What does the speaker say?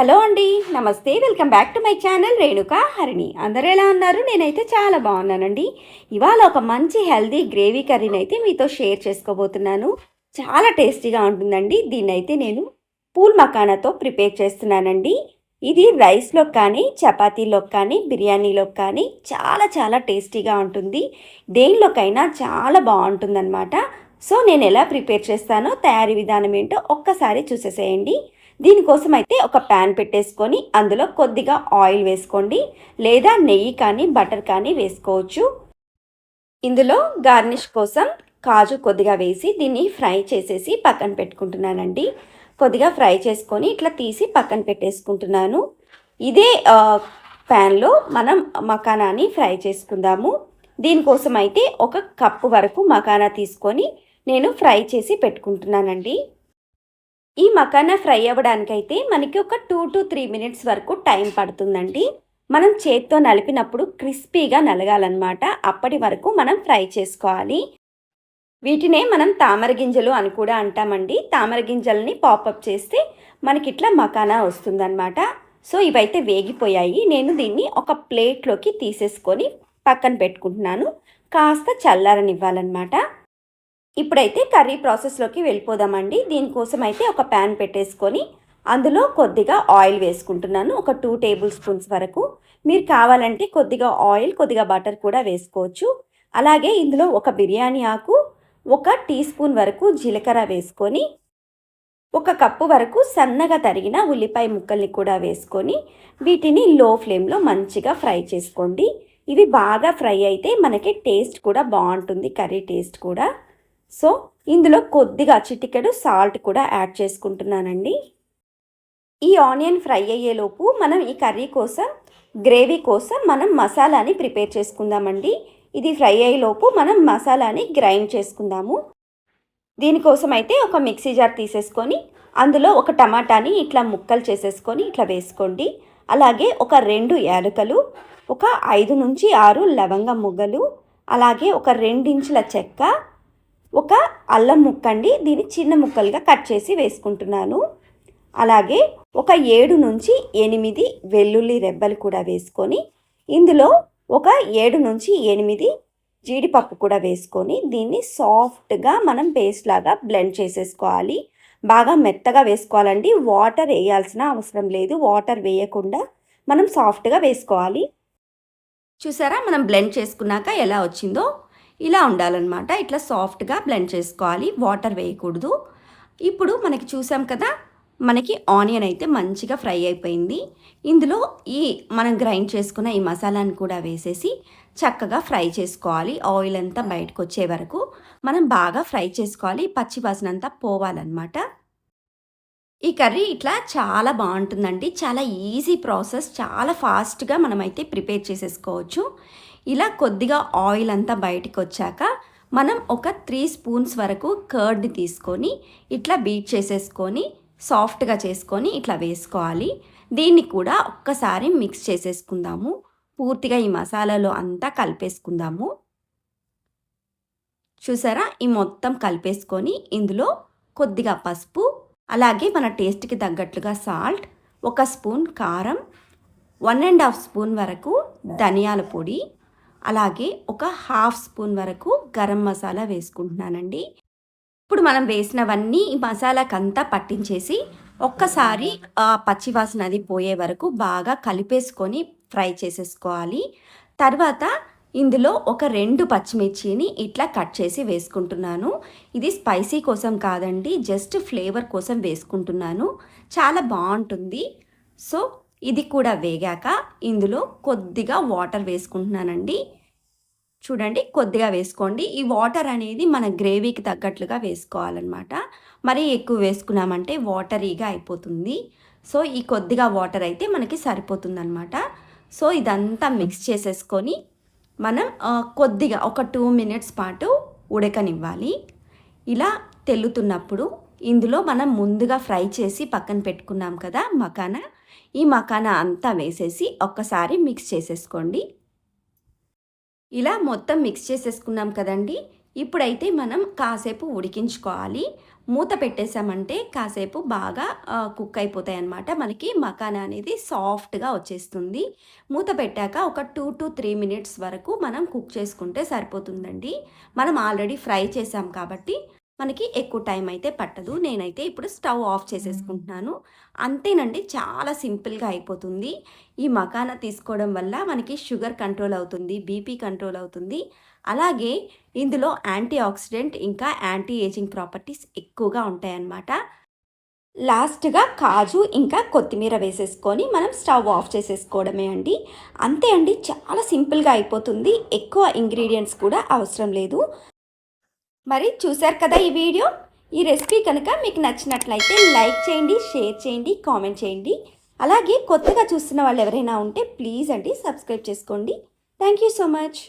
Hello అండి నమస్తే welcome back to my channel Renuka Harini. అందరూ ఎలా ఉన్నారు? నేనైతే చాలా బాగున్నానండి. ఇవాళ ఒక మంచి హెల్దీ గ్రేవీ కర్రీని అయితే మీతో షేర్ చేసుకోబోతున్నాను. చాలా టేస్టీగా ఉంటుందండి. దీన్ని అయితే నేను పూల్ మకానాతో ప్రిపేర్ చేస్తున్నానండి. ఇది రైస్లో కానీ చపాతీలో కానీ బిర్యానీలో కానీ చాలా చాలా టేస్టీగా ఉంటుంది. దేనిలోకైనా చాలా బాగుంటుందన్నమాట. సో నేను ఎలా ప్రిపేర్ చేస్తానో తయారీ విధానం ఏంటో ఒక్కసారి చూసేసేయండి. దీనికోసం అయితే ఒక ప్యాన్ పెట్టేసుకొని అందులో కొద్దిగా ఆయిల్ వేసుకోండి లేదా నెయ్యి కానీ బటర్ కానీ వేసుకోవచ్చు. ఇందులో గార్నిష్ కోసం కాజు కొద్దిగా వేసి దీన్ని ఫ్రై చేసేసి పక్కన పెట్టుకుంటున్నానండి. కొద్దిగా ఫ్రై చేసుకొని ఇట్లా తీసి పక్కన పెట్టేసుకుంటున్నాను. ఇదే ప్యాన్లో మనం మకానాని ఫ్రై చేసుకుందాము. దీనికోసం అయితే ఒక కప్పు వరకు మకానా తీసుకొని నేను ఫ్రై చేసి పెట్టుకుంటున్నానండి. ఈ మకానా ఫ్రై అవ్వడానికైతే మనకి ఒక టూ టు త్రీ మినిట్స్ వరకు టైం పడుతుందండి. మనం చేత్తో నలిపినప్పుడు క్రిస్పీగా నలగాలన్నమాట. అప్పటి వరకు మనం ఫ్రై చేసుకోవాలి. వీటినే మనం తామర గింజలు అని కూడా అంటామండి. తామర గింజల్ని పాపప్ చేస్తే మనకి ఇట్లా మకానా వస్తుందన్నమాట. సో ఇవైతే వేగిపోయాయి. నేను దీన్ని ఒక ప్లేట్లోకి తీసేసుకొని పక్కన పెట్టుకుంటున్నాను. కాస్త చల్లారనివ్వాలన్నమాట. ఇప్పుడైతే కర్రీ ప్రాసెస్లోకి వెళ్ళిపోదామండి. దీనికోసం అయితే ఒక ప్యాన్ పెట్టేసుకొని అందులో కొద్దిగా ఆయిల్ వేసుకుంటున్నాను. ఒక టూ టేబుల్ స్పూన్స్ వరకు. మీరు కావాలంటే కొద్దిగా ఆయిల్ కొద్దిగా బటర్ కూడా వేసుకోవచ్చు. అలాగే ఇందులో ఒక బిర్యానీ ఆకు ఒక టీ స్పూన్ వరకు జీలకర్ర వేసుకొని ఒక కప్పు వరకు సన్నగా తరిగిన ఉల్లిపాయ ముక్కల్ని కూడా వేసుకొని వీటిని లో ఫ్లేమ్లో మంచిగా ఫ్రై చేసుకోండి. ఇవి బాగా ఫ్రై అయితే మనకి టేస్ట్ కూడా బాగుంటుంది కర్రీ టేస్ట్ కూడా. సో ఇందులో కొద్దిగా చిటికెడు సాల్ట్ కూడా యాడ్ చేసుకుంటున్నానండి. ఈ ఆనియన్ ఫ్రై అయ్యేలోపు మనం ఈ కర్రీ కోసం గ్రేవీ కోసం మనం మసాలాని ప్రిపేర్ చేసుకుందామండి. ఇది ఫ్రై అయ్యేలోపు మనం మసాలాని గ్రైండ్ చేసుకుందాము. దీనికోసం అయితే ఒక మిక్సీ జార్ తీసేసుకొని అందులో ఒక టమాటాని ఇట్లా ముక్కలు చేసేసుకొని ఇట్లా వేసుకోండి. అలాగే ఒక రెండు యాలకులు ఒక ఐదు నుంచి ఆరు లవంగ ముగ్గలు అలాగే ఒక రెండించుల చెక్క ఒక అల్లం ముక్కండి. దీన్ని చిన్న ముక్కలుగా కట్ చేసి వేసుకుంటున్నాను. అలాగే ఒక ఏడు నుంచి ఎనిమిది వెల్లుల్లి రెబ్బలు కూడా వేసుకొని ఇందులో ఒక ఏడు నుంచి ఎనిమిది జీడిపప్పు కూడా వేసుకొని దీన్ని సాఫ్ట్గా మనం పేస్ట్ లాగా బ్లెండ్ చేసేసుకోవాలి. బాగా మెత్తగా వేసుకోవాలండి. వాటర్ వేయాల్సిన అవసరం లేదు. వాటర్ వేయకుండా మనం సాఫ్ట్గా వేసుకోవాలి. చూసారా? మనం బ్లెండ్ చేసుకున్నాక ఎలా వచ్చిందో? ఇలా ఉండాలన్నమాట. ఇట్లా సాఫ్ట్గా బ్లెండ్ చేసుకోవాలి. వాటర్ వేయకూడదు. ఇప్పుడు మనకి చూసాం కదా మనకి ఆనియన్ అయితే మంచిగా ఫ్రై అయిపోయింది. ఇందులో ఈ మనం గ్రైండ్ చేసుకున్న ఈ మసాలాని కూడా వేసేసి చక్కగా ఫ్రై చేసుకోవాలి. ఆయిల్ అంతా బయటకు వచ్చే వరకు మనం బాగా ఫ్రై చేసుకోవాలి. పచ్చి వాసన అంతా పోవాలన్నమాట. ఈ కర్రీ ఇట్లా చాలా బాగుంటుందండి. చాలా ఈజీ ప్రాసెస్. చాలా ఫాస్ట్గా మనమైతే ప్రిపేర్ చేసేసుకోవచ్చు. ఇలా కొద్దిగా ఆయిల్ అంతా బయటకు వచ్చాక మనం ఒక త్రీ స్పూన్స్ వరకు కర్డ్ని తీసుకొని ఇట్లా బీట్ చేసేసుకొని సాఫ్ట్గా చేసుకొని ఇట్లా వేసుకోవాలి. దీన్ని కూడా ఒక్కసారి మిక్స్ చేసేసుకుందాము. పూర్తిగా ఈ మసాలాలో అంతా కలిపేసుకుందాము. చూసారా? ఈ మొత్తం కలిపేసుకొని ఇందులో కొద్దిగా పసుపు అలాగే మన టేస్ట్కి తగ్గట్లుగా సాల్ట్ ఒక స్పూన్ కారం వన్ అండ్ హాఫ్ స్పూన్ వరకు ధనియాల పొడి అలాగే ఒక హాఫ్ స్పూన్ వరకు గరం మసాలా వేసుకుంటున్నానండి. ఇప్పుడు మనం వేసినవన్నీ ఈ మసాలాకంతా పట్టించేసి ఒక్కసారి ఆ పచ్చివాసన అది పోయే వరకు బాగా కలిపేసుకొని ఫ్రై చేసేసుకోవాలి. తర్వాత ఇందులో ఒక రెండు పచ్చిమిర్చిని ఇట్లా కట్ చేసి వేసుకుంటున్నాను. ఇది స్పైసీ కోసం కాదండి జస్ట్ ఫ్లేవర్ కోసం వేసుకుంటున్నాను. చాలా బాగుంటుంది. సో ఇది కూడా వేగాక ఇందులో కొద్దిగా వాటర్ వేసుకుంటున్నానండి. చూడండి కొద్దిగా వేసుకోండి. ఈ వాటర్ అనేది మన గ్రేవీకి తగ్గట్లుగా వేసుకోవాలన్నమాట. మరీ ఎక్కువ వేసుకున్నామంటే వాటరీగా అయిపోతుంది. సో ఈ కొద్దిగా వాటర్ అయితే మనకి సరిపోతుందన్నమాట. సో ఇదంతా మిక్స్ చేసేసుకొని మనం కొద్దిగా ఒక టూ మినిట్స్ పాటు ఉడకనివ్వాలి. ఇలా తెల్లుతున్నప్పుడు ఇందులో మనం ముందుగా ఫ్రై చేసి పక్కన పెట్టుకున్నాం కదా మకానా. ఈ మకానా అంతా వేసేసి ఒక్కసారి మిక్స్ చేసేసుకోండి. ఇలా మొత్తం మిక్స్ చేసేసుకున్నాం కదండి. ఇప్పుడైతే మనం కాసేపు ఉడికించుకోవాలి. మూత పెట్టేసామంటే కాసేపు బాగా కుక్ అయిపోతాయి అన్నమాట మనకి మకానా అనేది సాఫ్ట్గా వచ్చేస్తుంది. మూత పెట్టాక ఒక టూ టు త్రీ మినిట్స్ వరకు మనం కుక్ చేసుకుంటే సరిపోతుందండి. మనం ఆల్రెడీ ఫ్రై చేసాం కాబట్టి మనకి ఎక్కువ టైం అయితే పట్టదు. నేనైతే ఇప్పుడు స్టవ్ ఆఫ్ చేసేసుకుంటున్నాను. అంతేనండి చాలా సింపుల్గా అయిపోతుంది. ఈ మకానా తీసుకోవడం వల్ల మనకి షుగర్ కంట్రోల్ అవుతుంది బీపీ కంట్రోల్ అవుతుంది. అలాగే ఇందులో యాంటీ ఆక్సిడెంట్ ఇంకా యాంటీ ఏజింగ్ ప్రాపర్టీస్ ఎక్కువగా ఉంటాయన్నమాట. లాస్ట్గా కాజు ఇంకా కొత్తిమీర వేసేసుకొని మనం స్టవ్ ఆఫ్ చేసేసుకోవడమే అండి. అంతే అండి చాలా సింపుల్గా అయిపోతుంది. ఎక్కువ ఇంగ్రీడియంట్స్ కూడా అవసరం లేదు. మరి చూశారు కదా ఈ వీడియో? ఈ రెసిపీ కనుక మీకు నచ్చినట్లయితే లైక్ చేయండి షేర్ చేయండి కామెంట్ చేయండి. అలాగే కొత్తగా చూస్తున్న వాళ్ళు ఎవరైనా ఉంటే ప్లీజ్ అండి సబ్స్క్రైబ్ చేసుకోండి. Thank you so much.